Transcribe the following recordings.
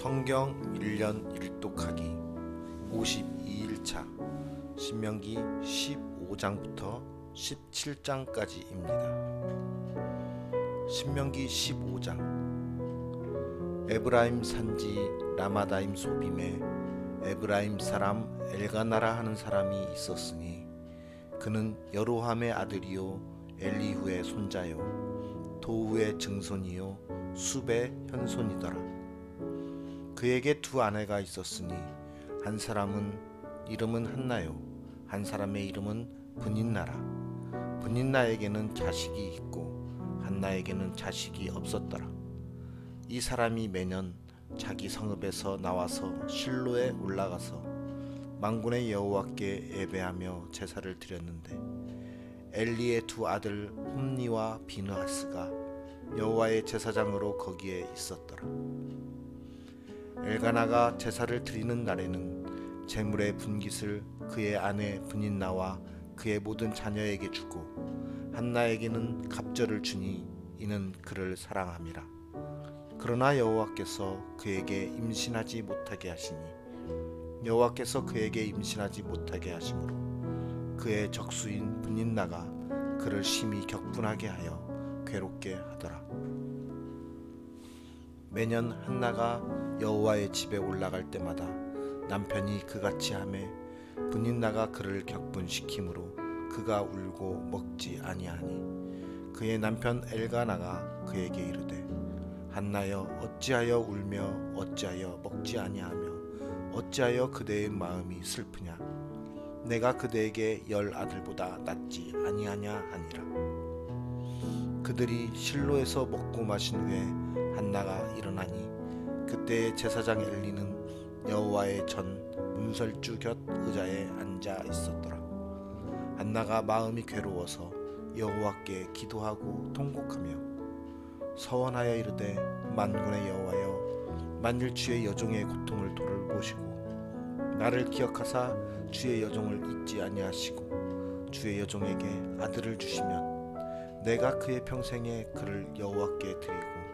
성경 1년 1독하기 52일차 신명기 15장부터 17장까지입니다. 신명기 15장 에브라임 산지 라마다임 소빔에 에브라임 사람 엘가나라 하는 사람이 있었으니 그는 여로함의 아들이요 엘리후의 손자요 도우의 증손이요 숲의 현손이더라. 그에게 두 아내가 있었으니 한 사람은 이름은 한나요 한 사람의 이름은 분인나라. 분인나에게는 자식이 있고 한나에게는 자식이 없었더라. 이 사람이 매년 자기 성읍에서 나와서 실로에 올라가서 망군의 여호와께 예배하며 제사를 드렸는데 엘리의 두 아들 홈니와 비느하스가 여호와의 제사장으로 거기에 있었더라 엘가나가 제사를 드리는 날에는 제물의 분깃을 그의 아내 분인나와 그의 모든 자녀에게 주고 한나에게는 갑절을 주니 이는 그를 사랑함이라. 그러나 여호와께서 그에게 임신하지 못하게 하시니 여호와께서 그에게 임신하지 못하게 하심으로 그의 적수인 분인나가 그를 심히 격분하게 하여 괴롭게 하더라. 매년 한나가 여호와의 집에 올라갈 때마다 남편이 그같이 하매 분인나가 그를 격분시키므로 그가 울고 먹지 아니하니 그의 남편 엘가나가 그에게 이르되 한나여 어찌하여 울며 어찌하여 먹지 아니하며 어찌하여 그대의 마음이 슬프냐? 내가 그대에게 열 아들보다 낫지 아니하냐 하니라. 그들이 실로에서 먹고 마신 후에 한나가 일어나니 그때 제사장 엘리는 여호와의 전 문설주 곁 의자에 앉아 있었더라. 한나가 마음이 괴로워서 여호와께 기도하고 통곡하며 서원하여 이르되 만군의 여호와여 만일 주의 여종의 고통을 돌보시고 나를 기억하사 주의 여종을 잊지 아니하시고 주의 여종에게 아들을 주시면 내가 그의 평생에 그를 여호와께 드리고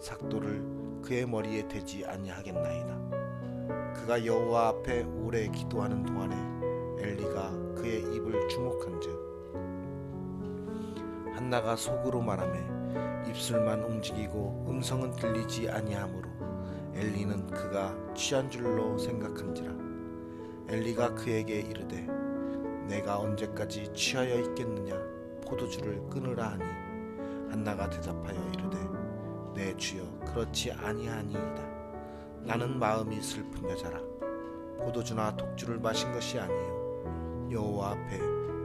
삭도를 그의 머리에 대지 아니하겠나이다. 그가 여호와 앞에 오래 기도하는 동안에 엘리가 그의 입을 주목한즉 한나가 속으로 말하매 입술만 움직이고 음성은 들리지 아니하므로 엘리는 그가 취한 줄로 생각한지라. 엘리가 그에게 이르되 내가 언제까지 취하여 있겠느냐? 포도주를 끊으라 하니. 한나가 대답하여 이르되 내 주여 그렇지 아니하니이다. 나는 마음이 슬픈 여자라. 포도주나 독주를 마신 것이 아니요. 여호와 앞에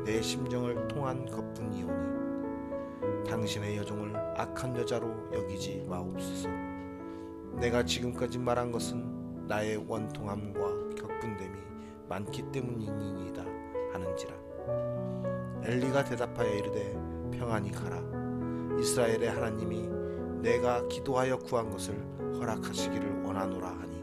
내 심정을 통한 것뿐이오니 당신의 여종을 악한 여자로 여기지 마옵소서. 내가 지금까지 말한 것은 나의 원통함과 격분됨이 많기 때문이니이다 하는지라. 엘리가 대답하여 이르되 평안히 가라. 이스라엘의 하나님이 내가 기도하여 구한 것을 허락하시기를 원하노라 하니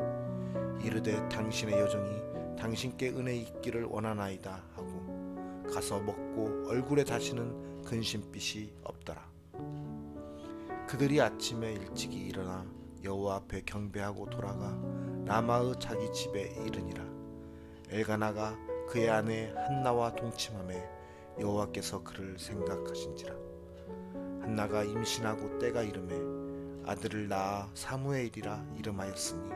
이르되 당신의 여종이 당신께 은혜 있기를 원하나이다 하고 가서 먹고 얼굴에 다시는 근심빛이 없더라. 그들이 아침에 일찍이 일어나 여호와 앞에 경배하고 돌아가 라마의 자기 집에 이르니라. 엘가나가 그의 아내 한나와 동침함에 여호와께서 그를 생각하신지라 한나가 임신하고 때가 이름에 아들을 낳아 사무엘이라 이름하였으니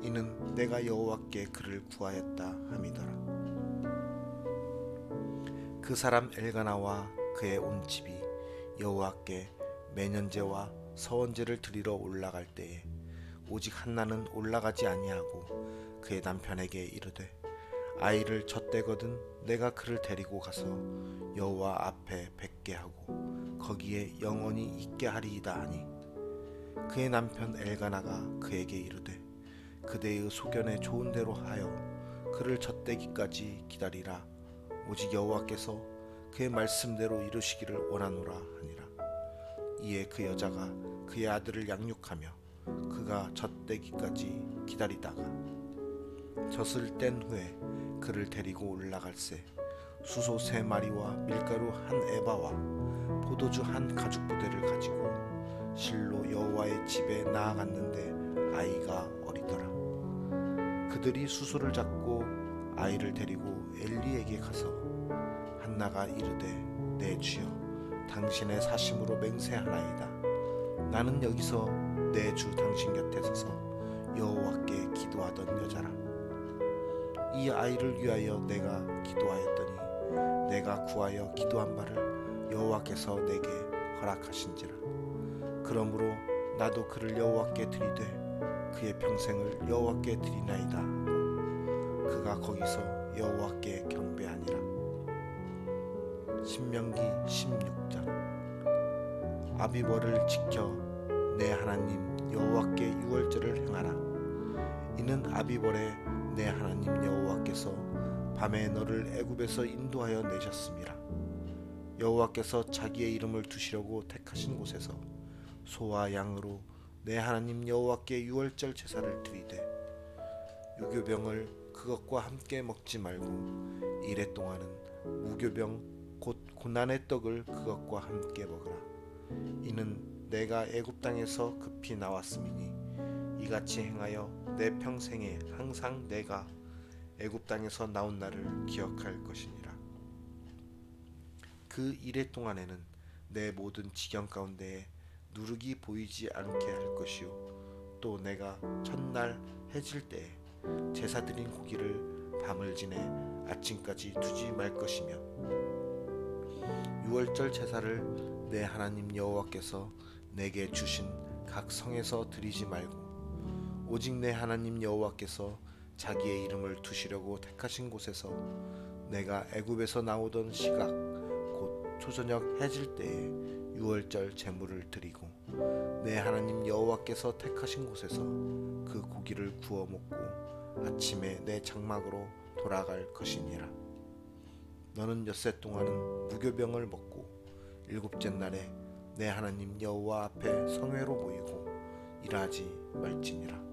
이는 내가 여호와께 그를 구하였다 함이더라. 그 사람 엘가나와 그의 온 집이 여호와께 매년제와 서원제를 드리러 올라갈 때에 오직 한나는 올라가지 아니하고 그의 남편에게 이르되 아이를 젖대거든 내가 그를 데리고 가서 여호와 앞에 뵙게 하고 거기에 영원히 있게 하리이다 하니 그의 남편 엘가나가 그에게 이르되 그대의 소견에 좋은 대로 하여 그를 젖대기까지 기다리라. 오직 여호와께서 그의 말씀대로 이루시기를 원하노라 하니라. 이에 그 여자가 그의 아들을 양육하며 그가 젖대기까지 기다리다가 젖을 뗀 후에 그를 데리고 올라갈새 수소 세 마리와 밀가루 한 에바와 포도주 한 가죽 부대를 가지고 실로 여호와의 집에 나아갔는데 아이가 어리더라. 그들이 수소를 잡고 아이를 데리고 엘리에게 가서 한나가 이르되 내 주여 당신의 사심으로 맹세하나이다. 나는 여기서 내 주 당신 곁에 서서 여호와께 기도하던 여자라. 이 아이를 위하여 내가 기도하였더니 내가 구하여 기도한 바를 여호와께서 내게 허락하신지라. 그러므로 나도 그를 여호와께 드리되 그의 평생을 여호와께 드리나이다. 그가 거기서 여호와께 경배하니라. 신명기 16장 아비벌을 지켜 내 하나님 여호와께 유월절을 행하라. 이는 아비벌에 내 하나님 여호와께서 밤에 너를 애굽에서 인도하여 내셨음이라. 여호와께서 자기의 이름을 두시려고 택하신 곳에서 소와 양으로 내 하나님 여호와께 유월절 제사를 드리되 유교병을 그것과 함께 먹지 말고 이래 동안은 무교병 곧 고난의 떡을 그것과 함께 먹으라. 이는 내가 애굽 땅에서 급히 나왔음이니 이같이 행하여 내 평생에 항상 내가 애굽 땅에서 나온 날을 기억할 것이니라. 그 이래 동안에는 내 모든 지경 가운데에 누룩이 보이지 않게 할 것이요 또 내가 첫날 해질 때에 제사 드린 고기를 밤을 지내 아침까지 두지 말 것이며 유월절 제사를 내 하나님 여호와께서 내게 주신 각 성에서 드리지 말고 오직 내 하나님 여호와께서 자기의 이름을 두시려고 택하신 곳에서 내가 애굽에서 나오던 시각 곧 초저녁 해질 때에 유월절 제물을 드리고 내 하나님 여호와께서 택하신 곳에서 그 고기를 구워 먹고 아침에 내 장막으로 돌아갈 것이니라. 너는 엿새 동안은 무교병을 먹고 일곱째 날에 내 하나님 여호와 앞에 성회로 모이고 일하지 말지니라.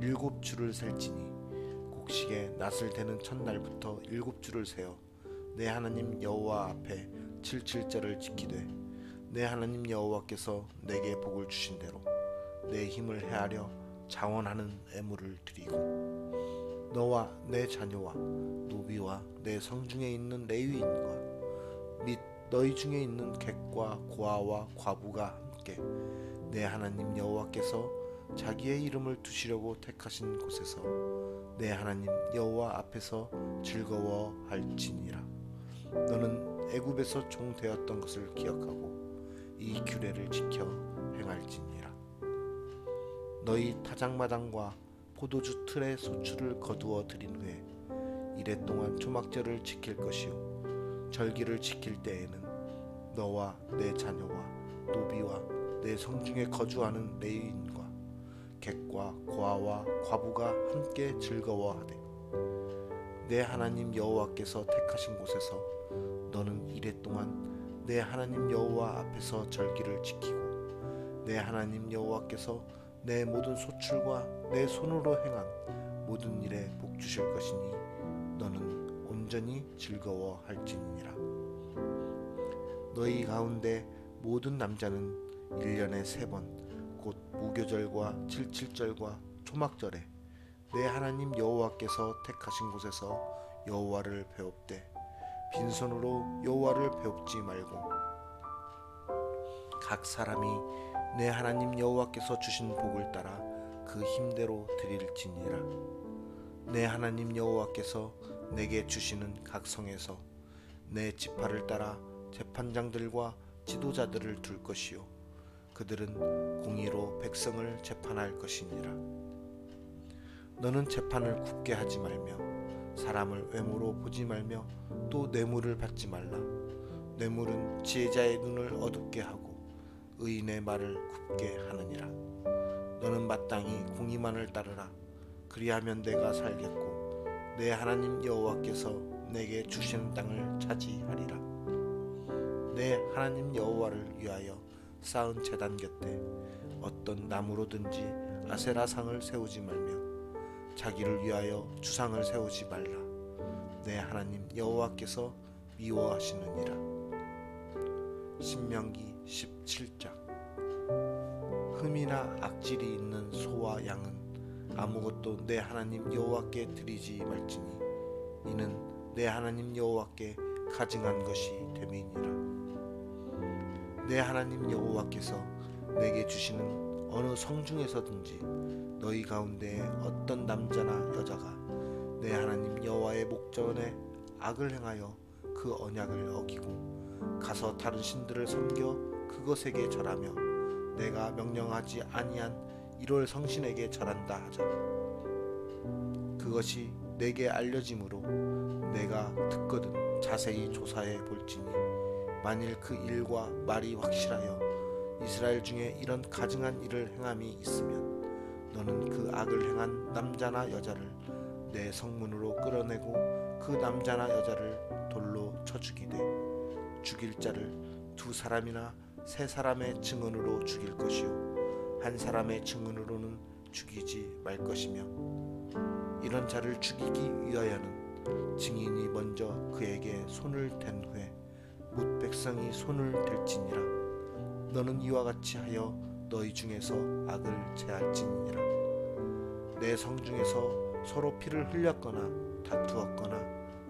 일곱 주를 셀지니 곡식에 낫을 대는 첫날부터 일곱 주를 세어 내 하나님 여호와 앞에 칠칠절을 지키되 내 하나님 여호와께서 내게 복을 주신 대로 내 힘을 헤아려 자원하는 애물을 드리고 너와 내 자녀와 노비와 내 성중에 있는 레위인과 및 너희 중에 있는 객과 고아와 과부가 함께 내 하나님 여호와께서 자기의 이름을 두시려고 택하신 곳에서 내 하나님 여호와 앞에서 즐거워할지니라. 너는 애굽에서 종 되었던 것을 기억하고 이 규례를 지켜 행할지니라. 너희 타작마당과 포도주 틀에 소출을 거두어 드린 후에 이래 동안 초막절을 지킬 것이요. 절기를 지킬 때에는 너와 내 자녀와 노비와 내 성중에 거주하는 레인과 객과 고아와 과부가 함께 즐거워하되 내 하나님 여호와께서 택하신 곳에서 너는 이래 동안 내 하나님 여호와 앞에서 절기를 지키고 내 하나님 여호와께서 내 모든 소출과 내 손으로 행한 모든 일에 복 주실 것이니 너는 온전히 즐거워할지니라. 너희 가운데 모든 남자는 1년에 세번곧 무교절과 칠칠절과 초막절에 내 하나님 여호와께서 택하신 곳에서 여호와를 배웁되 빈손으로 여호와를 배웁지 말고 각 사람이 내 하나님 여호와께서 주신 복을 따라 그 힘대로 드릴지니라. 내 하나님 여호와께서 내게 주시는 각 성에서 내 지파를 따라 재판장들과 지도자들을 둘 것이요 그들은 공의로 백성을 재판할 것이니라. 너는 재판을 굽게 하지 말며 사람을 외모로 보지 말며 또 뇌물을 받지 말라. 뇌물은 지혜자의 눈을 어둡게 하고 의인의 말을 굽게 하느니라. 너는 마땅히 공의만을 따르라. 그리하면 내가 살겠고 내 하나님 여호와께서 내게 주시는 땅을 차지하리라. 내 하나님 여호와를 위하여 쌓은 제단 곁에 어떤 나무로든지 아세라 상을 세우지 말며 자기를 위하여 주상을 세우지 말라. 내 하나님 여호와께서 미워하시느니라. 신명기 17장. 흠이나 악질이 있는 소와 양은 아무것도 내 하나님 여호와께 드리지 말지니 이는 내 하나님 여호와께 가증한 것이 됨이니라 내 하나님 여호와께서 내게 주시는 어느 성 중에서든지 너희 가운데 어떤 남자나 여자가 내 하나님 여호와의 목전에 악을 행하여 그 언약을 어기고 가서 다른 신들을 섬겨 그것에게 절하며 내가 명령하지 아니한 이월 성신에게 절한다 하자. 그것이 내게 알려짐으로 내가 듣거든 자세히 조사해 볼지니 만일 그 일과 말이 확실하여 이스라엘 중에 이런 가증한 일을 행함이 있으면 너는 그 악을 행한 남자나 여자를 내 성문으로 끌어내고 그 남자나 여자를 돌로 쳐 죽이되 죽일 자를 두 사람이나 세 사람의 증언으로 죽일 것이요. 한 사람의 증언으로는 죽이지 말 것이며 이런 자를 죽이기 위하여는 증인이 먼저 그에게 손을 댄 후에 뭇 백성이 손을 댈지니라. 너는 이와 같이 하여 너희 중에서 악을 제할지니라. 내 성 중에서 서로 피를 흘렸거나 다투었거나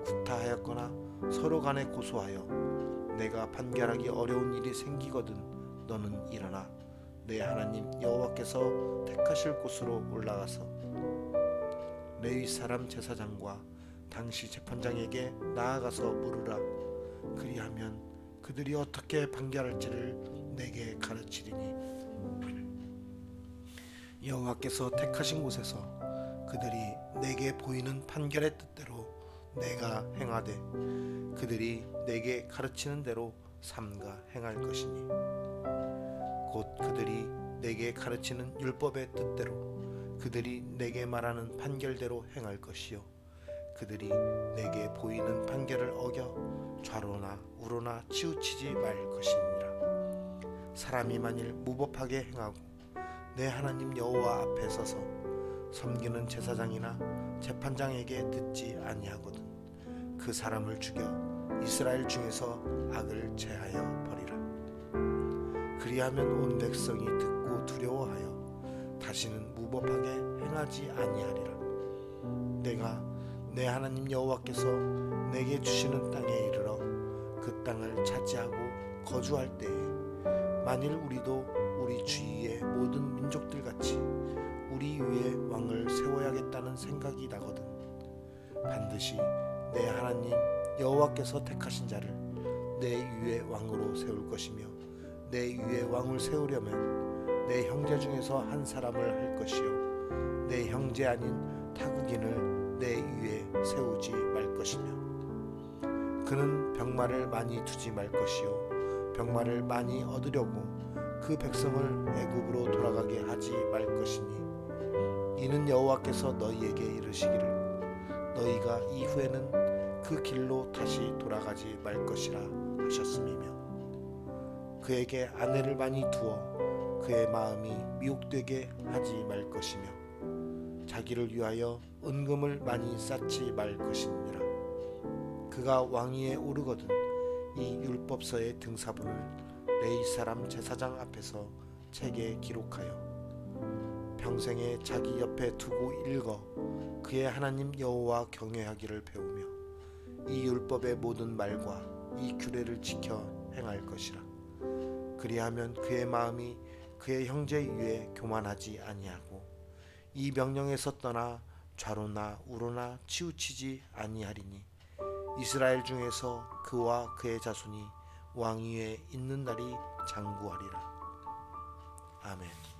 구타하였거나 서로 간에 고소하여 내가 판결하기 어려운 일이 생기거든 너는 일어나 내 하나님 여호와께서 택하실 곳으로 올라가서 레위 사람 제사장과 당시 재판장에게 나아가서 물으라 그리하면 그들이 어떻게 판결할지를 내게 가르치리니. 여호와께서 택하신 곳에서 그들이 내게 보이는 판결의 뜻대로 내가 행하되 그들이 내게 가르치는 대로 삼가 행할 것이니. 곧 그들이 내게 가르치는 율법의 뜻대로 그들이 내게 말하는 판결대로 행할 것이요 그들이 내게 보이는 판결을 어겨 좌로나 우로나 치우치지 말 것이니라 사람이 만일 무법하게 행하고 내 하나님 여호와 앞에 서서 섬기는 제사장이나 재판장에게 듣지 아니하거든 그 사람을 죽여 이스라엘 중에서 악을 제하여 버리라. 그리하면 온 백성이 듣고 두려워하여 다시는 무법하게 행하지 아니하리라. 내가 내 하나님 여호와께서 내게 주시는 땅에 이르러 그 땅을 차지하고 거주할 때에 만일 우리도 우리 주위의 모든 민족들 같이 우리 위에 왕을 세워야겠다는 생각이 나거든. 반드시 내 하나님 여호와께서 택하신 자를 내 위에 왕으로 세울 것이며 내 위에 왕을 세우려면 내 형제 중에서 한 사람을 할 것이요. 내 형제 아닌 타국인을 내 위에 세우지 말 것이며. 그는 병마를 많이 두지 말 것이요. 병마를 많이 얻으려고 그 백성을 애굽으로 돌아가게 하지 말 것이니. 이는 여호와께서 너희에게 이르시기를 너희가 이후에는 그 길로 다시 돌아가지 말 것이라 하셨음이며. 그에게 아내를 많이 두어 그의 마음이 미혹되게 하지 말 것이며 자기를 위하여 은금을 많이 쌓지 말 것이니라 그가 왕위에 오르거든 이 율법서의 등사본을 레이 사람 제사장 앞에서 책에 기록하여 평생에 자기 옆에 두고 읽어 그의 하나님 여호와 경외하기를 배우며 이 율법의 모든 말과 이 규례를 지켜 행할 것이라. 그리하면 그의 마음이 그의 형제 위에 교만하지 아니하고 이 명령에서 떠나 좌로나 우로나 치우치지 아니하리니 이스라엘 중에서 그와 그의 자손이 왕위에 있는 날이 장구하리라 아멘.